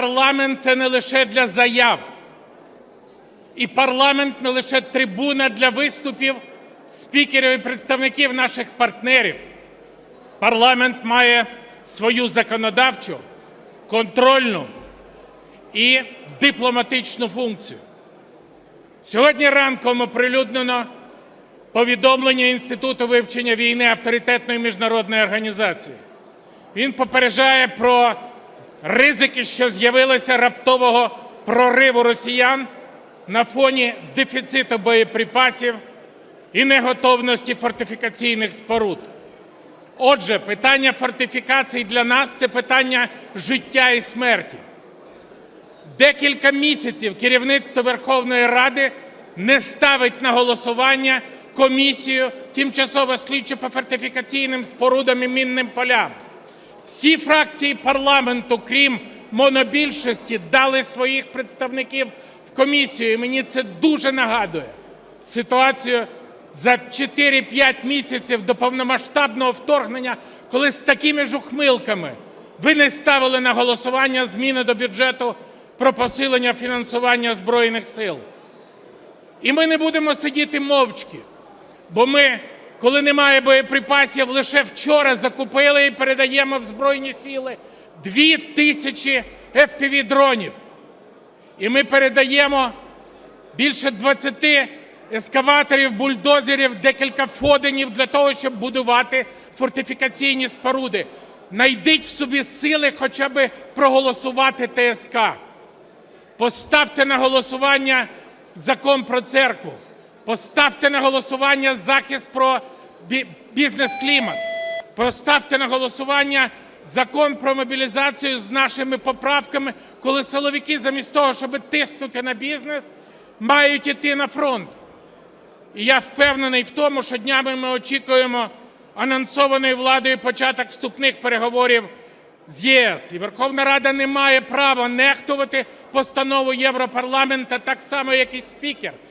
парламент це не лише для заяв. І парламент не лише трибуна для виступів спікерів і представників наших партнерів. Парламент має свою законодавчу, контрольну і дипломатичну функцію. Сьогодні ранком оприлюднено повідомлення Інституту вивчення війни авторитетної міжнародної організації. Він попереджає про ризики, що з'явилися раптового прориву росіян на фоні дефіциту боєприпасів і неготовності фортифікаційних споруд. Отже, питання фортифікацій для нас це питання життя і смерті. Декілька місяців керівництво Верховної Ради не ставить на голосування комісію тимчасово слідчу по фортифікаційним спорудам і мінним полям. Всі фракції парламенту, крім монобільшості, дали своїх представників в комісію. І мені це дуже нагадує ситуацію за 4-5 місяців до повномасштабного вторгнення, коли з такими ж ухмилками ви не ставили на голосування зміни до бюджету про посилення фінансування Збройних сил. І ми не будемо сидіти мовчки, бо ми, коли немає боєприпасів, лише вчора закупили і передаємо в Збройні сили дві тисячі FPV-дронів. І ми передаємо більше 20 ескаваторів, бульдозерів, декілька фоденів для того, щоб будувати фортифікаційні споруди. Найдіть в собі сили хоча б проголосувати ТСК. Поставте на голосування закон про церкву. Поставте на голосування захист про бізнес-клімат. Поставте на голосування закон про мобілізацію з нашими поправками, коли силовики замість того, щоб тиснути на бізнес, мають іти на фронт. І я впевнений в тому, що днями ми очікуємо анонсованої владою початок вступних переговорів з ЄС. І Верховна Рада не має права нехтувати постанову Європарламенту так само, як і спікер.